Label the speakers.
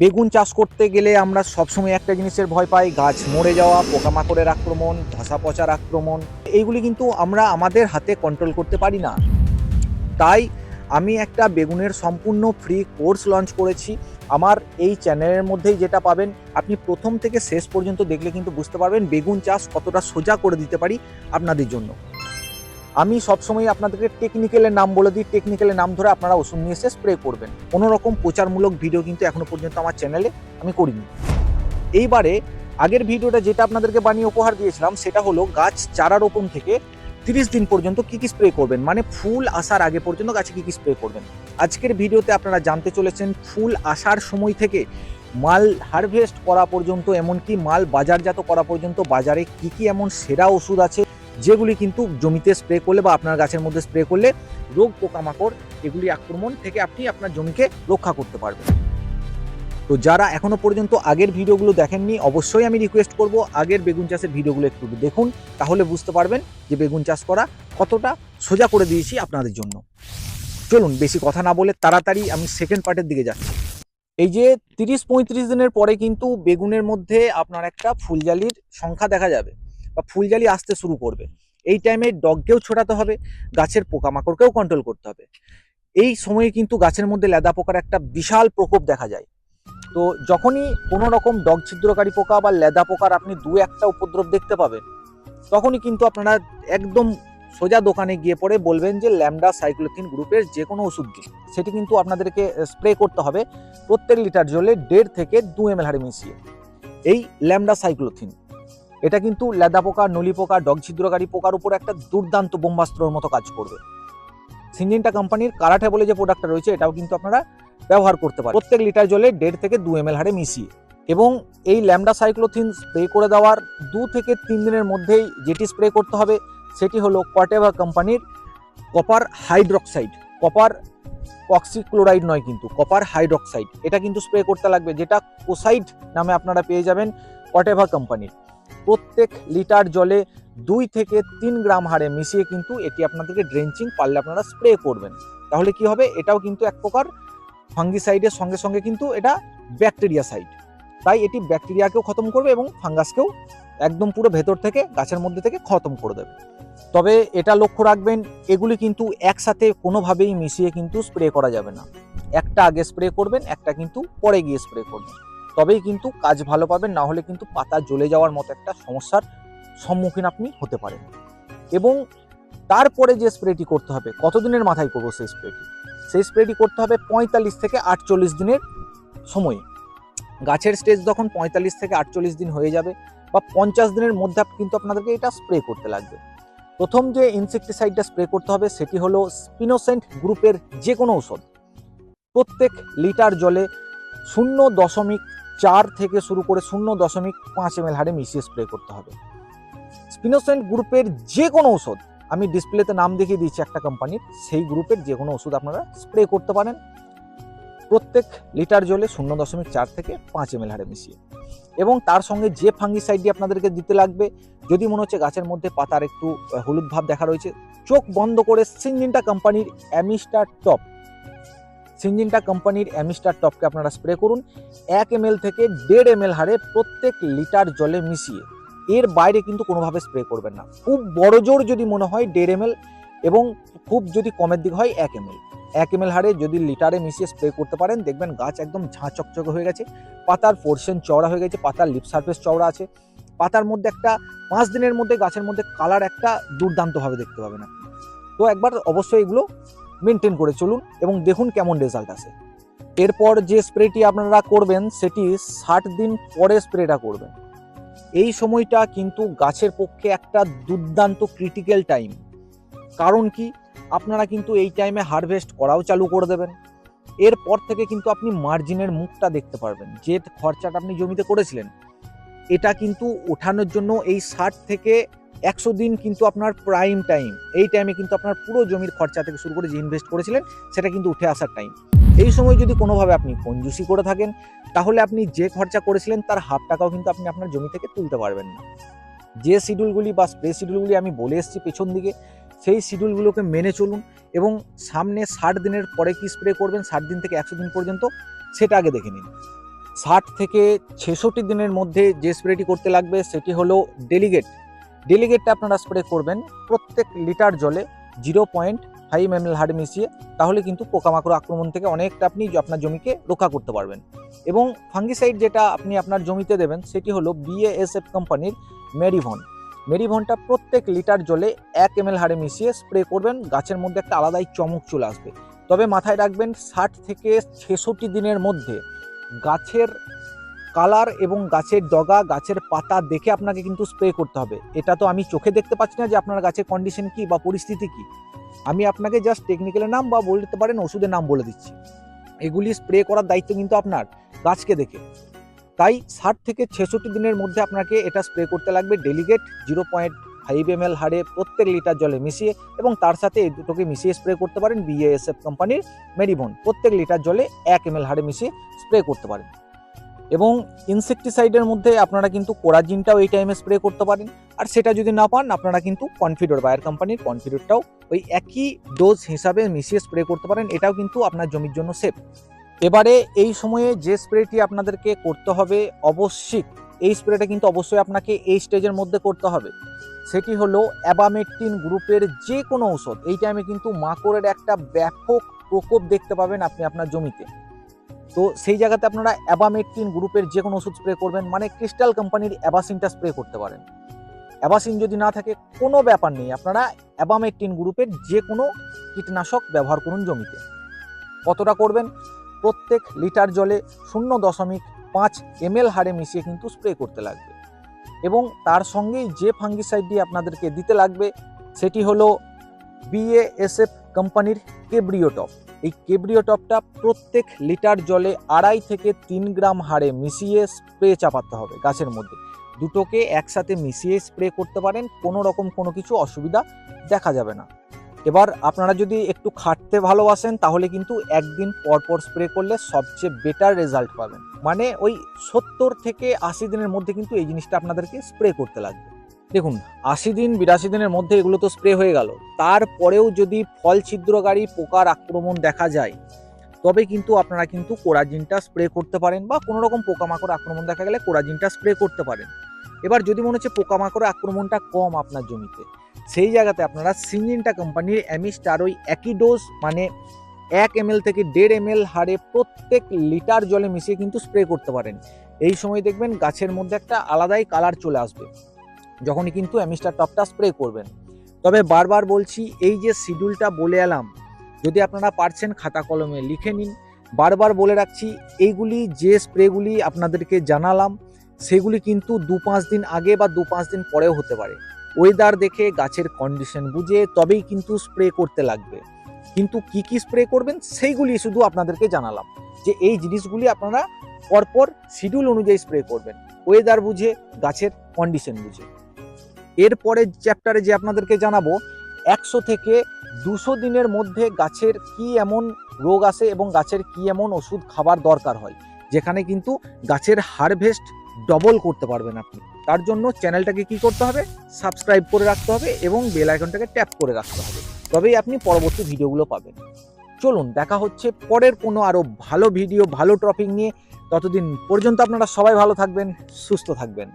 Speaker 1: বেগুন চাষ করতে গেলে আমরা সবসময় একটা জিনিসের ভয় পাই, গাছ মরে যাওয়া, পোকামাকড়ের আক্রমণ, ধসা পচার আক্রমণ। এইগুলি কিন্তু আমরা আমাদের হাতে কন্ট্রোল করতে পারি না। তাই আমি একটা বেগুনের সম্পূর্ণ ফ্রি কোর্স লঞ্চ করেছি। আমার এই চ্যানেলের মধ্যেই যেটা পাবেন, আপনি প্রথম থেকে শেষ পর্যন্ত দেখলে কিন্তু বুঝতে পারবেন বেগুন চাষ কতটা সোজা করে দিতে পারি আপনাদের জন্য। আমি সবসময় আপনাদেরকে টেকনিক্যালের নাম বলে দিই টেকনিক্যালের নাম ধরে আপনারা ওষুধ নিয়ে এসে স্প্রে করবেন। কোনো রকম প্রচারমূলক ভিডিও কিন্তু এখনও পর্যন্ত আমার চ্যানেলে আমি করিনি। এইবারে আগের ভিডিওটা যেটা আপনাদেরকে বানিয়ে উপহার দিয়েছিলাম, সেটা হলো গাছ চারা রোপণ থেকে তিরিশ দিন পর্যন্ত কি কি স্প্রে করবেন? মানে ফুল আসার আগে পর্যন্ত গাছে কী কী স্প্রে করবেন? আজকের ভিডিওতে আপনারা জানতে চলেছেন, ফুল আসার সময় থেকে মাল হারভেস্ট করা পর্যন্ত, এমনকি মাল বাজারজাত করা পর্যন্ত বাজারে কি কি এমন সেরা ওষুধ আছে যেগুলি কিন্তু জমিতে স্প্রে করলে বা আপনার গাছের মধ্যে স্প্রে করলে রোগ, পোকামাকড় এগুলি আক্রমণ থেকে আপনি আপনার জমিকে রক্ষা করতে পারবেন। তো যারা এখনও পর্যন্ত আগের ভিডিওগুলো দেখেননি, অবশ্যই আমি রিকোয়েস্ট করব আগের বেগুন চাষের ভিডিওগুলো একটু দেখুন, তাহলে বুঝতে পারবেন যে বেগুন চাষ করা কতটা সোজা করে দিয়েছি আপনাদের জন্য। চলুন, বেশি কথা না বলে তাড়াতাড়ি আমি সেকেন্ড পার্টের দিকে যাচ্ছি। এই যে তিরিশ পঁয়ত্রিশ দিনের পরে কিন্তু বেগুনের মধ্যে আপনার একটা ফুলজালির সংখ্যা দেখা যাবে। বা ফুলজালি আসতে শুরু করবে। এই টাইমে ডগকেও ছোটাতে হবে, গাছের পোকামাকড়কেও কন্ট্রোল করতে হবে। এই সময়ে কিন্তু গাছের মধ্যে লেদা পোকার একটা বিশাল প্রকোপ দেখা যায়। তো যখনই কোনো রকম ডগ ছিদ্রকারী পোকা বা লেদা পোকার আপনি দু একটা উপদ্রব দেখতে পাবেন, তখনই কিন্তু আপনারা একদম সোজা দোকানে গিয়ে পরে বলবেন যে ল্যামডা সাইক্লোথিন গ্রুপের যে কোনো ওষুধ দিন। সেটি কিন্তু আপনাদেরকে স্প্রে করতে হবে প্রত্যেক লিটার জলে দেড় থেকে দু এম হারে মিশিয়ে। এই ল্যামডা সাইক্লোথিন এটা কিন্তু লেদা পোকা, নলি পোকা, ডগ ছিদ্রকারী পোকার উপর একটা দুর্দান্ত বোম্বাস্ত্রর মতো কাজ করবে। সিনজিনটা কোম্পানির কারাঠে বলে যে প্রোডাক্টটা রয়েছে, এটাও কিন্তু আপনারা ব্যবহার করতে পারেন। প্রত্যেক লিটার জলে দেড় থেকে দু এম হারে মিশিয়ে। এবং এই ল্যামডা সাইক্লোথিন স্প্রে করে দেওয়ার দু থেকে তিন দিনের মধ্যেই যেটি স্প্রে করতে হবে, সেটি হলো কটেভা কোম্পানির কপার হাইড্রক্সাইড কপার অক্সিক্লোরাইড নয় কিন্তু কপার হাইড্রক্সাইড এটা কিন্তু স্প্রে করতে লাগবে, যেটা কোসাইড নামে আপনারা পেয়ে যাবেন কটেভা কোম্পানির প্রত্যেক লিটার জলে দুই থেকে তিন গ্রাম হারে মিশিয়ে কিন্তু এটি আপনাদেরকে ড্রেঞ্চিং পারলে আপনারা স্প্রে করবেন। তাহলে কি হবে? এটাও কিন্তু এক প্রকার ফাঙ্গিসাইডের সঙ্গে সঙ্গে কিন্তু এটা ব্যাকটেরিয়া সাইড। তাই এটি ব্যাকটেরিয়াকেও খতম করবে এবং ফাঙ্গাসকেও একদম পুরো ভেতর থেকে গাছের মধ্যে থেকে খতম করে দেবে। তবে এটা লক্ষ্য রাখবেন, এগুলি কিন্তু একসাথে কোনোভাবেই মিশিয়ে কিন্তু স্প্রে করা যাবে না। একটা আগে স্প্রে করবেন, একটা কিন্তু পরে গিয়ে স্প্রে করবেন। তবেই কিন্তু কাজ ভালো পাবেন, না হলে কিন্তু পাতা জ্বলে যাওয়ার মতো একটা সমস্যার সম্মুখীন আপনি হতে পারেন। এবং তারপরে যে স্প্রেটি করতে হবে, কতদিনের মাথায় করব সেই স্প্রেটি? সেই স্প্রেটি করতে হবে পঁয়তাল্লিশ থেকে আটচল্লিশ দিনের সময়ে। গাছের স্টেজ যখন পঁয়তাল্লিশ থেকে আটচল্লিশ দিন হয়ে যাবে বা পঞ্চাশ দিনের মধ্যে কিন্তু আপনাদেরকে এটা স্প্রে করতে লাগবে। প্রথম যে ইনসেকটিসাইডটা স্প্রে করতে হবে সেটি হলো স্পিনোসেন্ট গ্রুপের যে কোনো ঔষধ। প্রত্যেক লিটার জলে শূন্য দশমিক চার থেকে শুরু করে শূন্য দশমিক পাঁচ এম হারে মিশিয়ে স্প্রে করতে হবে। স্পিনোসেন্ট গ্রুপের যে কোনো ওষুধ আমি ডিসপ্লেতে নাম দেখিয়ে দিচ্ছি একটা কোম্পানির সেই গ্রুপের যে কোনো ওষুধ আপনারা স্প্রে করতে পারেন। প্রত্যেক লিটার জলে শূন্য দশমিক চার থেকে পাঁচ এম হারে মিশিয়ে। এবং তার সঙ্গে যে ফাঙ্গিসাইডটি আপনাদেরকে দিতে লাগবে, যদি মনে হচ্ছে গাছের মধ্যে পাতার একটু হলুদ ভাব দেখা রয়েছে, চোখ বন্ধ করে সিনজিনটা কোম্পানির অ্যামিস্টার টপ সিনজিনটা কোম্পানির অ্যামিস্টার টপকে আপনারা স্প্রে করুন। এক এম থেকে দেড় এম হারে প্রত্যেক লিটার জলে মিশিয়ে। এর বাইরে কিন্তু কোনোভাবে স্প্রে করবেন না। খুব বড় জোর যদি মনে হয় দেড় এম এবং খুব যদি কমের দিক হয় এক এম এক এম হারে যদি লিটারে মিশিয়ে স্প্রে করতে পারেন, দেখবেন গাছ একদম ঝাঁ চকচকে হয়ে গেছে। পাতার পোর্শন চওড়া হয়ে গেছে, পাতার লিপ সার্ফেস চওড়া আছে। পাতার মধ্যে একটা পাঁচ দিনের মধ্যে গাছের মধ্যে কালার একটা দুর্দান্তভাবে দেখতে পাবেন আপনি। তো একবার অবশ্যই এগুলো মেনটেন করে চলুন এবং দেখুন কেমন রেজাল্ট আসে। এরপর যে স্প্রেটি আপনারা করবেন, সেটি ষাট দিন পরে স্প্রেটা করবেন। এই সময়টা কিন্তু গাছের পক্ষে একটা দুর্দান্ত ক্রিটিক্যাল টাইম কারণ কি? আপনারা কিন্তু এই টাইমে হারভেস্ট করাও চালু করে দেবেন। এরপর থেকে কিন্তু আপনি মার্জিনের মুখটা দেখতে পারবেন। যে খরচাটা আপনি জমিতে করেছিলেন, এটা কিন্তু ওঠানোর জন্য এই ষাট থেকে একশো দিন কিন্তু আপনার প্রাইম টাইম এই টাইমে কিন্তু আপনার পুরো জমির খরচা থেকে শুরু করে যে ইনভেস্ট করেছিলেন, সেটা কিন্তু উঠে আসার টাইম এই সময় যদি কোনোভাবে আপনি কঞ্জুসি করে থাকেন, তাহলে আপনি যে খরচা করেছিলেন, তার হাফ টাকাও কিন্তু আপনি আপনার জমি থেকে তুলতে পারবেন না। যে শিডিউলগুলি বা স্প্রে শিডিউলগুলি আমি বলে এসেছি পেছন দিকে, সেই শিডিউলগুলোকে মেনে চলুন এবং সামনে ষাট দিনের পরে কি স্প্রে করবেন, ষাট দিন থেকে একশো দিন পর্যন্ত, সেটা আগে দেখে নিন। ষাট থেকে ছেষট্টি দিনের মধ্যে যে স্প্রেটি করতে লাগবে, সেটি হলো ডেলিগেট ডেলিগেটটা আপনারা স্প্রে করবেন প্রত্যেক লিটার জলে zero point five M L হারে মিশিয়ে, তাহলে কিন্তু পোকামাকড় আক্রমণ থেকে অনেকটা আপনি আপনার জমিকে রক্ষা করতে পারবেন। এবং ফাঙ্গিসাইড যেটা আপনি আপনার জমিতে দেবেন, সেটি হলো বিএএসএফ কোম্পানির মেরিভন মেরিভনটা প্রত্যেক লিটার জলে এক এম এল হারে মিশিয়ে স্প্রে করবেন, গাছের মধ্যে একটা আলাদাই চমক চলে আসবে। তবে মাথায় রাখবেন, ষাট থেকে ছেষট্টি দিনের মধ্যে গাছের কালার এবং গাছের ডগা, গাছের পাতা দেখে আপনাকে কিন্তু স্প্রে করতে হবে। এটা তো আমি চোখে দেখতে পাচ্ছি না যে আপনার গাছের কন্ডিশন কি বা পরিস্থিতি কি। আমি আপনাকে জাস্ট টেকনিক্যালের নাম বা বলতে পারেন, ওষুধের নাম বলে দিচ্ছি। এগুলি স্প্রে করার দায়িত্ব কিন্তু আপনার গাছকে দেখে। তাই ষাট থেকে ছেষট্টি দিনের মধ্যে আপনাকে এটা স্প্রে করতে লাগবে Delegate zero point five M L হারে প্রত্যেক লিটার জলে মিশিয়ে এবং তার সাথে এই দুটোকে মিশিয়ে স্প্রে করতে পারেন বিএএসএফ কোম্পানির মেরিবন প্রত্যেক লিটার জলে এক এম এল হারে মিশিয়ে স্প্রে করতে পারেন। এবং ইনসেকটিসাইডের মধ্যে আপনারা কিন্তু কোরাজিনটাও এই টাইমে স্প্রে করতে পারেন। আর সেটা যদি না পান, আপনারা কিন্তু কনফিডোর বায়ার কোম্পানির কনফিডোরটাও ওই একই ডোজ হিসাবে মিশিয়ে স্প্রে করতে পারেন। এটাও কিন্তু আপনার জমির জন্য সেফ এবারে এই সময়ে যে স্প্রেটি আপনাদেরকে করতে হবে, অবশ্যই এই স্প্রেটা কিন্তু অবশ্যই আপনাকে এই স্টেজের মধ্যে করতে হবে। সেটি হলো অ্যাবামেট্টিন গ্রুপের যে কোনো ঔষধ। এই টাইমে কিন্তু মাকড়ের একটা ব্যাপক প্রকোপ দেখতে পাবেন আপনি আপনার জমিতে। তো সেই জায়গাতে আপনারা অ্যাবামেট্টিন গ্রুপের যে কোনো ওষুধ স্প্রে করবেন মানে ক্রিস্টাল কোম্পানির অ্যাবাসিনটা স্প্রে করতে পারেন। অ্যাবাসিন যদি না থাকে, কোনো ব্যাপার নেই, আপনারা অ্যাবামেট্টিন গ্রুপের যে কোনো কীটনাশক ব্যবহার করুন জমিতে। কতটা করবেন? প্রত্যেক লিটার জলে শূন্য দশমিক পাঁচ এমএল হারে মিশিয়ে কিন্তু স্প্রে করতে লাগবে। এবং তার সঙ্গেই যে ফাঙ্গিসাইডটি আপনাদেরকে দিতে লাগবে, সেটি হলো বিএএসএফ কোম্পানির কেব্রিওটপ। এই কেব্রিওটপটা প্রত্যেক লিটার জলে আড়াই থেকে তিন গ্রাম হারে মিশিয়ে স্প্রে চাপাতে হবে গাছের মধ্যে। দুটোকে একসাথে মিশিয়ে স্প্রে করতে পারেন, কোনো রকম কোনো কিছু অসুবিধা দেখা যাবে না। এবার আপনারা যদি একটু খাটতে ভালোবাসেন, তাহলে কিন্তু একদিন পর পর স্প্রে করলে সবচেয়ে বেটার রেজাল্ট পাবেন। মানে ওই সত্তর থেকে আশি দিনের মধ্যে কিন্তু এই জিনিসটা আপনাদেরকে স্প্রে করতে লাগবে। দেখুন, আশি দিন, বিরাশি দিনের মধ্যে এগুলো তো স্প্রে হয়ে গেল। তারপরেও যদি ফল ছিদ্রকারী পোকার আক্রমণ দেখা যায়, তবে কিন্তু আপনারা কিন্তু কোরাজিনটা স্প্রে করতে পারেন বা কোনো রকম পোকামাকড় আক্রমণ দেখা গেলে কোরাজিনটা স্প্রে করতে পারেন। এবার যদি মনে হচ্ছে পোকামাকড় আক্রমণটা কম আপনার জমিতে, সেই জায়গাতে আপনারা সিঞ্জিনটা কোম্পানির অ্যামিস্টার ওই একই ডোজ মানে এক এম থেকে দেড় এম হারে প্রত্যেক লিটার জলে মিশিয়ে কিন্তু স্প্রে করতে পারেন। এই সময় দেখবেন গাছের মধ্যে একটা আলাদাই কালার চলে আসবে। যখনই কিন্তু অ্যামিস্টার টপটা স্প্রে করবেন। তবে বারবার বলছি, এই যে শিডিউলটা বলে এলাম, যদি আপনারা পারছেন খাতা কলমে লিখে নিন। বারবার বলে রাখছি, এইগুলি যে স্প্রেগুলি আপনাদেরকে জানালাম, সেগুলি কিন্তু দু পাঁচ দিন আগে বা দু পাঁচ দিন পরেও হতে পারে। ওয়েদার দেখে, গাছের কন্ডিশন বুঝে, তবেই কিন্তু স্প্রে করতে লাগবে। কিন্তু কি কি স্প্রে করবেন, সেইগুলি শুধু আপনাদেরকে জানালাম। যে এই জিনিসগুলি আপনারা পরপর শিডিউল অনুযায়ী স্প্রে করবেন। ওয়েদার বুঝে, গাছের কন্ডিশন বুঝে। এরপরে চ্যাপ্টারে যে আপনাদেরকে জানাব, একশো থেকে দুশো দিনের মধ্যে গাছের কি এমন রোগ আসে এবং গাছের কি এমন ওষুধ খাবার দরকার হয়, যেখানে কিন্তু গাছের হারভেস্ট ডবল করতে পারবেন আপনি। তার জন্য চ্যানেলটাকে কি করতে হবে? সাবস্ক্রাইব করে রাখতে হবে এবং বেল আইকনটাকে ট্যাপ করে রাখতে হবে। তবেই আপনি পরবর্তী ভিডিওগুলো পাবেন। চলুন, দেখা হচ্ছে পরের কোনো আরও ভালো ভিডিও ভালো টপিক নিয়ে। ততদিন পর্যন্ত আপনারা সবাই ভালো থাকবেন, সুস্থ থাকবেন।